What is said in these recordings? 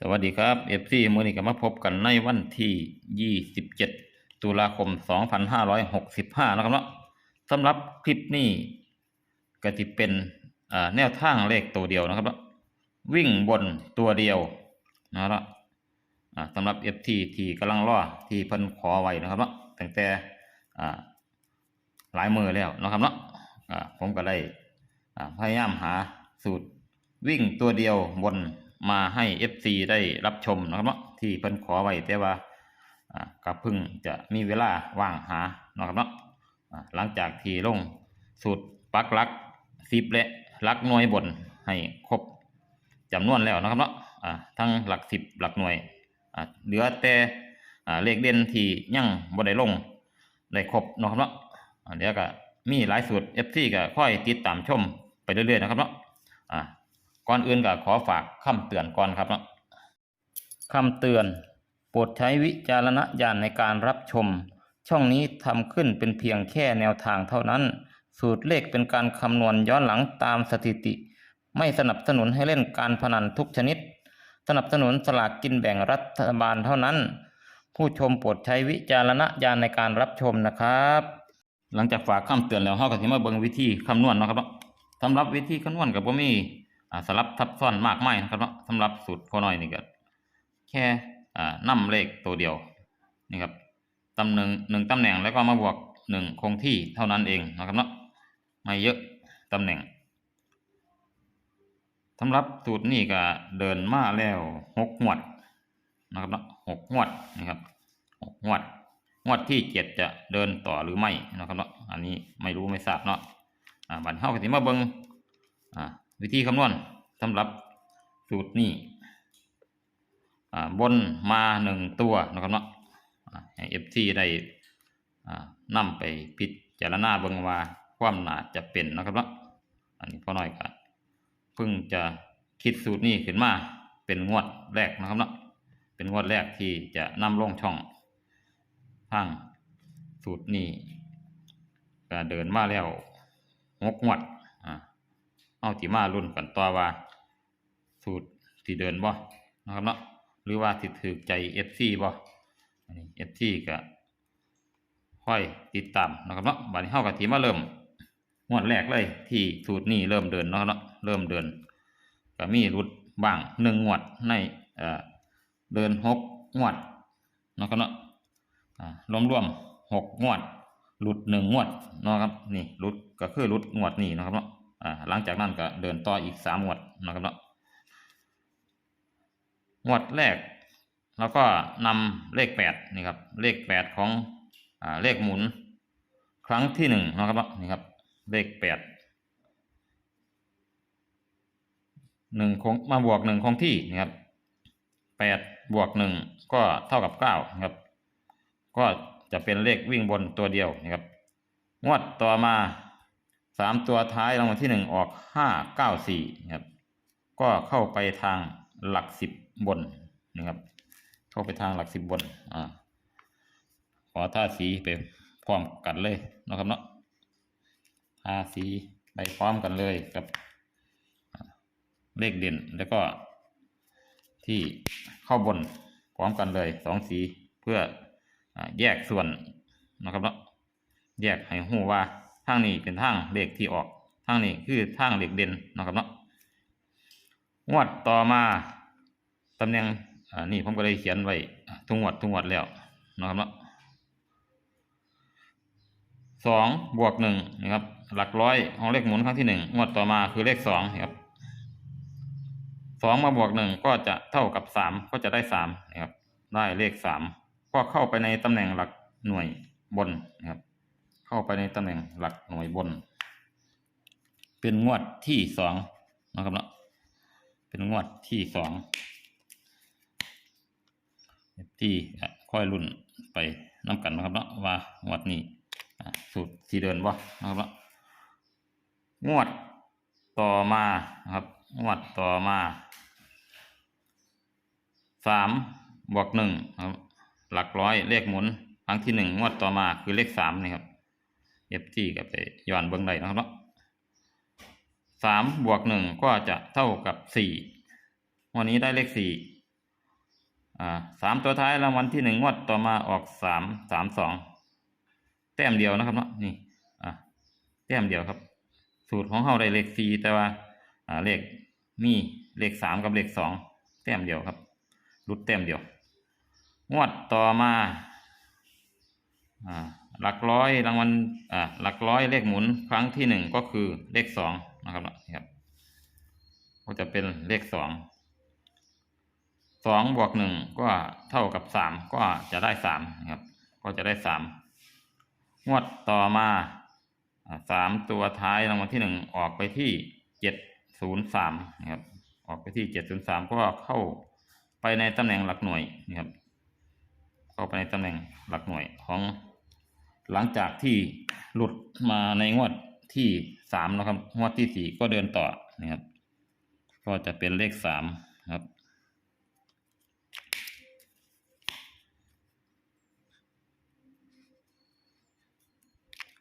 สวัสดีครับ FC มื้อนี้ก็มาพบกันในวันที่ 27 ตุลาคม 2565 นะครับเนาะสำหรับคลิปนี้ก็จะเป็นแนวทางเลขตัวเดียวนะครับเนาะวิ่งบนตัวเดียวนะครับอ่าสำหรับ FT ที่กำลังรอที่เพิ่นขอไว้นะครับเนาะตั้งแต่หลายมือแล้วนะครับเนาะอ่าผมก็ได้พยายามหาสูตรวิ่งตัวเดียวบน มาให้ FC ได้รับชมนะครับเนาะที่เพิ่นขอไว้แต่ว่าก็เพิ่งจะมีเวลาว่างหานะครับเนาะหลังจากที่ลงสูตรปักลักสิบและลักหน่วยบนให้ครบจำนวนแล้วนะครับเนาะทั้งหลักสิบหลักหน่วยเหลือแต่เลขเด่นที่ยังบ่ได้ลงได้ครบนะครับเนาะเดี๋ยวก็มีหลายสูตร FC ก็ค่อยติดตามชมไปเรื่อยๆนะครับเนาะ ก่อนอื่นก็ขอฝากคำเตือนก่อนครับเนาะคำเตือน โปรดใช้วิจารณญาณในการรับชม ช่องนี้ทำขึ้นเป็นเพียงแค่แนวทางเท่านั้น สูตรเลขเป็นการคำนวณย้อนหลังตามสถิติ ไม่สนับสนุนให้เล่นการพนันทุกชนิด สนับสนุนสลากกินแบ่งรัฐบาลเท่านั้น ผู้ชมโปรดใช้วิจารณญาณในการรับชมนะครับ หลังจากฝากคำเตือนแล้วเราก็สิมาเบิ่งวิธีคำนวณเนาะครับเนาสำหรับวิธีคำนวณกับบ่มี สลับทับซ้อนมากมายนะครับสำหรับสูตรพอน้อยนี่ก็แค่อ่านำเลขตัวเดียวนี่ครับตำแหน่งหนึ่งตำแหน่งแล้วก็มาบวกหนึ่งคงที่เท่านั้นเองนะครับเนาะไม่เยอะตำแหน่งสำหรับสูตรนี้ก็เดินมาแล้วหกงวดนะครับเนาะหกงวดนะครับหกงวด งวดที่เจ็ดจะเดินต่อหรือไม่นะครับเนาะอันนี้ไม่รู้ไม่ทราบเนาะอ่าบันเฮาก็สิมาเบิงอ่า วิธีคำนวณสำหรับสูตรนี้บนมาหนึ่งตัวนะครับเนาะอ่าให้เอฟซีได้อ่านำไปพิจารณาเบิ่งว่าความหนาจะเป็นนะครับเนาะอันนี้พอหน่อยก็เพิ่งจะคิดสูตรนี้ขึ้นมาเป็นงวดแรกนะครับเนาะเป็นงวดแรกที่จะนำลงช่องทางสูตรนี้ก็เดินมาแล้วหกงวด เอาที่มารุ่นกันต่อว่า สูตรที่เดินบ่นะครับเนาะหรือว่าสิถือใจ FC บ่อันนี้ FC ก็ค่อยติดตามนะครับเนาะบัดนี้เฮาก็สิมาเริ่มงวดแรกเลย ที่สูตรนี้เริ่มเดินเนาะครับเนาะเริ่มเดินก็มีรุดบ้างหนึ่งงวดในเอ่อเดินหกงวดนะครับเนาะอ่ารวมๆหกงวดหลุดหนึ่งงวดนะครับนี่หลุดก็คือหลุดงวดนี้นะครับเนาะ อ่าหลังจากนั้นก็เดินต่ออีกสามงวดนะครับเนาะงวดแรกแล้วก็นำเลขแปดนี่ครับเลขแปดของอ่าเลขหมุน ครั้งที่หนึ่งนะครับเนาะนี่ครับเลขแปดหนึ่งคงมาบวกหนึ่งคงที่นะครับแปดบวกหนึ่งก็เท่ากับเก้านะครับ ก็จะเป็นเลขวิ่งบนตัวเดียวนะครับ งวดต่อมา สามตัวท้ายรางวัลที่หนึ่งออกห้าเก้าสี่ครับ ก็เข้าไปทางหลักสิบบนนะครับ เข้าไปทางหลักสิบบน อ่า ขอท่าสีไปพร้อมกันเลยนะครับเนาะท่าสีไปพร้อมกันเลยกับ เลขเด่นแล้วก็ที่เข้าบนพร้อมกันเลยสองสีเพื่ออแยกส่วนนะครับเนาะแยกให้หูว่า ทางนี้เป็นทางเลขที่ออกทางนี้คือทางเลขเด่นนะครับเนาะงวดต่อมาตำแหน่งอ่านี่ผมก็เลยเขียนไว้ทุกงวดทุกงวดแล้วนะครับเนาะสองบวกหนึ่งนะครับหลักร้อยของเลขหมุนครั้งที่หนึ่งงวดต่อมาคือเลขสองนะครับสองมาบวกหนึ่งก็จะเท่ากับสามก็จะได้สามนะครับได้เลขสามก็เข้าไปในตำแหน่งหลักหน่วยบนนะครับ เข้าไปในตำแหน่งหลักหน่วยบน เป็นงวดที่สองนะครับเนาะเป็นงวดที่สองที่ค่อยรุ่นไปน้ากันนะครับเนาะว่างวดนี้สูตรสีเดินบ่นะครับเนาะงวดต่อมานะครับงวดต่อมาสามบวกหนึ่งครับ หลักร้อยเลขหมุนครั้งที่หนึ่งงวดต่อมาคือเลขสามนี่ครับ เอฟจีกับไปย้อนเบิ้งได้นะครับเนาะสามบวกหนึ่งก็จะเท่ากับสี่วันนี้ได้เลขสี่อ่าสามตัวท้ายรางวัลที่หนึ่งงวดต่อมาออกสามสามสองแต้มเดียวนะครับเนาะนี่อ่าแต้มเดียวครับ สูตรของเฮาได้เลขสี่แต่ว่าอ่าเลขมีเลขสามกับเลขสองแต้มเดียวครับรุดแต้มเดียว งวดต่อมาอ่า หลักร้อยรางวัลอ่าหลักร้อยเลขหมุนครั้งที่หนึ่งก็คือเลขสองนะครับนะครับก็จะเป็นเลขสองสองบวกหนึ่งก็เท่ากับสามก็จะได้สามนะครับ ก็จะได้สามงวดต่อมาสามตัวท้ายรางวัลที่หนึ่งออกไปที่เจ็ดศูนย์สามนะครับ ออกไปที่เจ็ดศูนย์สามก็เข้าไปในตำแหน่งหลักหน่วยนะครับ เข้าไปในตำแหน่งหลักหน่วยของ หลังจากที่หลุดมาในงวดที่สามนะครับงวดที่สี่ก็เดินต่อนะครับ ก็จะเป็นเลขสามครับ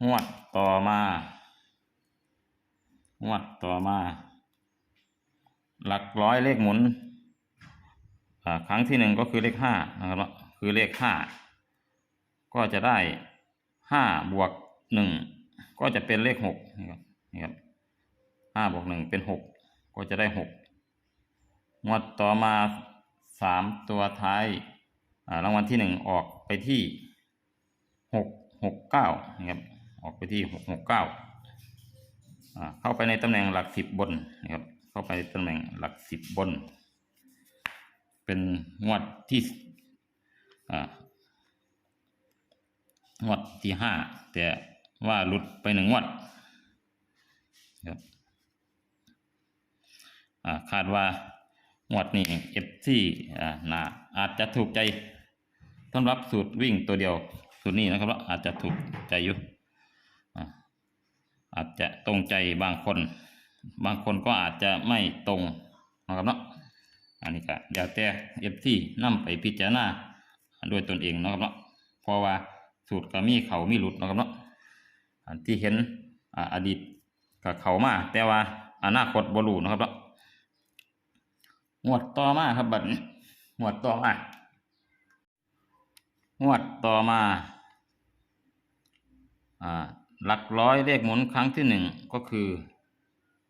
งวดต่อมางวดต่อมา หลักร้อยเลขหมุนอ่าครั้งที่หนึ่งก็คือเลขห้านะครับ คือเลขห้าก็จะได้ ห้าบวกหนึ่งก็จะเป็นเลขหกนี่ครับนี่ครับห้าบวกหนึ่งเป็นหกก็จะได้หกงวดต่อมาสามตัวท้ายรางวัลที่หนึ่งออกไปที่หกหกเก้านะครับออกไปที่หกหกเก้าเข้าไปในตำแหน่งหลักสิบบนนะครับเข้าไปในตำแหน่งหลักสิบบน เป็นงวดที่อ่า งวดที่ห้าแต่ว่าหลุดไปหนึ่งงวดครับคาดว่างวดนี้เอฟซีอ่านาอาจจะถูกใจสำหรับสูตรวิ่งตัวเดียวสูตรนี้นะครับว่าอาจจะถูกใจอยู่อาอาจจะตรงใจบางคน บางคนก็อาจจะไม่ตรงนะครับเนาะอันนี้ก็เดี๋ยวแต่เอฟซีนำไปพิจารณาด้วยตนเองนะครับเนาะเพราะว่า สูตรก็มีเขามีหลุดนะครับเนาะอันที่เห็นอดีตกับเขามา แต่ว่าอนาคตบรูนะครับเนาะงวดต่อมาครับบัดนี้งวดต่อมางวดต่อมาอ่าหลักร้อยเลขหมุนครั้งที่หนึ่งก็คือ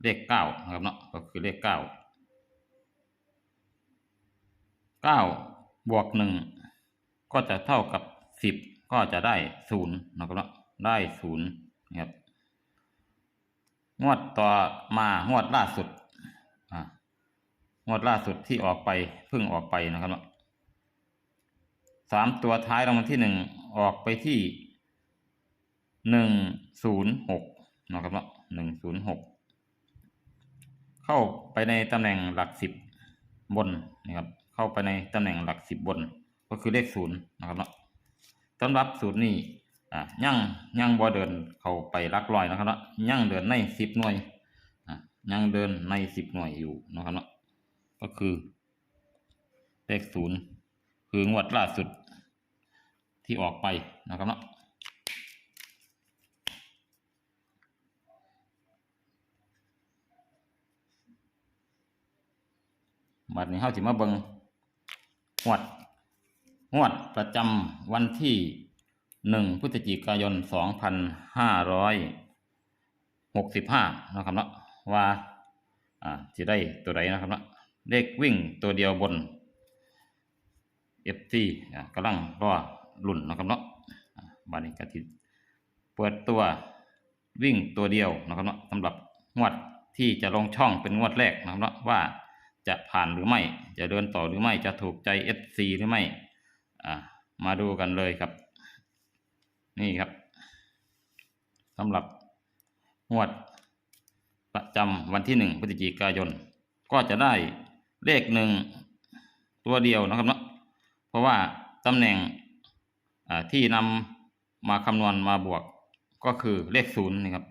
เลขเก้านะครับเนาะก็คือเลขเก้าเก้าบวกหนึ่งก็จะเท่ากับสิบ ก็จะได้ศูนย์นะครับเนาได้ศูนย์นะครับ งวดต่อมางวดล่าสุดอ่างวดล่าสุดที่ออกไปเพิ่งออกไปนะครับเนาสามตัวท้ายรางวัลที่หนึ่งออกไปที่หนึ่งศูนย์หกนะครับเนาหนึ่งศูนย์หกเข้าไปในตำแหน่งหลักสิบบนนะครับ เข้าไปในตำแหน่งหลักสิบบน ก็คือเลขศูนย์นะครับเนาะ สำหรับสูตรนี้อ่ายังยังบ่เดินเข้าไปหลักร้อยนะครับเนาะยังเดินในสิบหน่วยอ่ายังเดินในสิบหน่วยอยู่นะครับเนาะก็คือเลขศูนย์คืองวดล่าสุดที่ออกไปนะครับเนาะบัดนี้เฮาสิมาเบิ่งงวดงวดประจำวันที่ หนึ่งพฤศจิกายนสองพันห้าร้อยหกสิบห้านะครับเนาะว่าอ่าจะได้ตัวใดนะครับเนาะเลขวิ่งตัวเดียวบน FT อ่ากำลังรอลุ่นนะครับเนาะอ่านี้ก็ทิเปิดตัววิ่งตัวเดียวนะครับเนาะสำหรับงวดที่จะลงช่องเป็นงวดแรกนะครับเนาะว่าจะผ่านหรือไม่ จะเดินต่อหรือไม่จะถูกใจ FC หรือไม่มาดูกันเลยครับ นี่ครับสำหรับงวดประจำวันที่หนึ่งพฤศจิกายน ก็จะได้เลขหนึ่งตัวเดียวนะครับเนาะเพราะว่าตำแหน่งที่นำมาคำนวณมาบวกก็คือเลขศูนย์นะครับ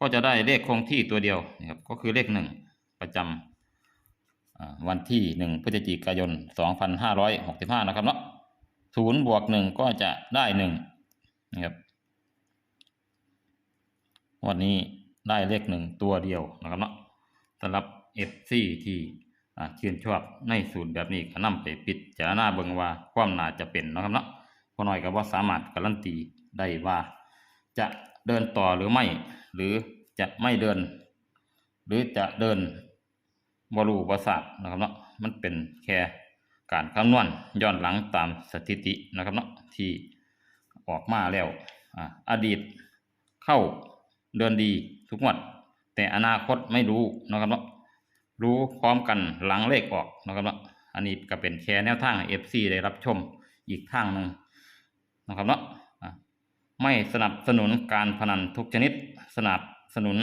ก็จะได้เลขคงที่ตัวเดียวนะครับ ก็คือเลขหนึ่งประจำวันที่หนึ่งพฤศจิกายนสองพันห้าร้อยหกสิบห้านะครับเนาะศูนย์บวกหนึ่งก็จะได้หนึ่ง นะครับ วันนี้ได้เลขหนึ่งตัวเดียวนะครับเนาะสำหรับเอฟซีที่ชื่นชอบในสูตรแบบนี้ก็นำไปพิดจารณาเบิงว่าความน่าจะเป็นนะครับเนาะพอน้อยก็บ่าสามารถการันตีได้ว่า จะเดินต่อหรือไม่ หรือจะไม่เดิน หรือจะเดินบ่รู้บ่ทราบนะครับเนาะมันเป็นแค่การคำนวณย้อนหลังตามสถิตินะครับเนาะที่ ออกมาแล้วออดีตเข้าเดินดีทุกงวด แต่อนาคตไม่รู้นะครับเนาะรู้พร้อมกันหลังเลขออกนะครับเนาะอันนี้ก็เป็นแค่แนวทางให้ FC ได้รับชมอีกทางหนึ่งนะครับเนาะไม่สนับสนุนการพนันทุกชนิดสนับสนุน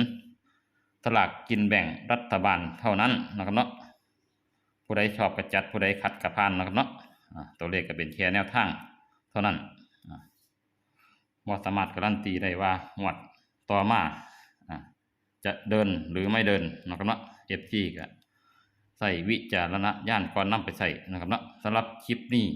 สลากกินแบ่งรัฐบาลเท่านั้นนะครับเนาะผู้ใดชอบกระจัดผู้ใดขัดกระพานนะครับเนาะตัวเลขก็เป็นแค่แนวทางเท่านั้น บ่สามารถการันตีได้ว่าหวดต่อมาจะเดินหรือไม่เดินนะครับเนาะเอฟซีก็ใส่วิจารณญาณก่อนนำไปใส่นะครับเนาะสำหรับคลิปนี้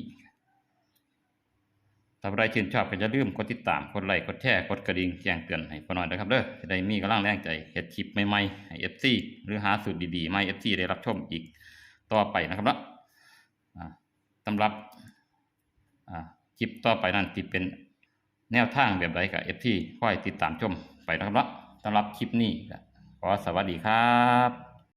ถ้าใครชื่นชอบก็อย่าลืมกดติดตามกดไลค์กดแชร์กดกระดิ่งแจ้งเตือนให้พอหน่อยนะครับเด้อจะได้มีกำลังแรงใจเฮ็ดคลิปใหม่ๆให้เอฟซีหรือหาสูตรดีๆมาให้เอฟซีได้รับชมอีกต่อไปนะครับเนาะอ่าสำหรับคลิปต่อไปนั้นที่เป็น แนวทางแบบใดกับเอฟทีค่อยติดตามชมไปนะครับเนาะสำหรับคลิปนี้ขอสวัสดีครับ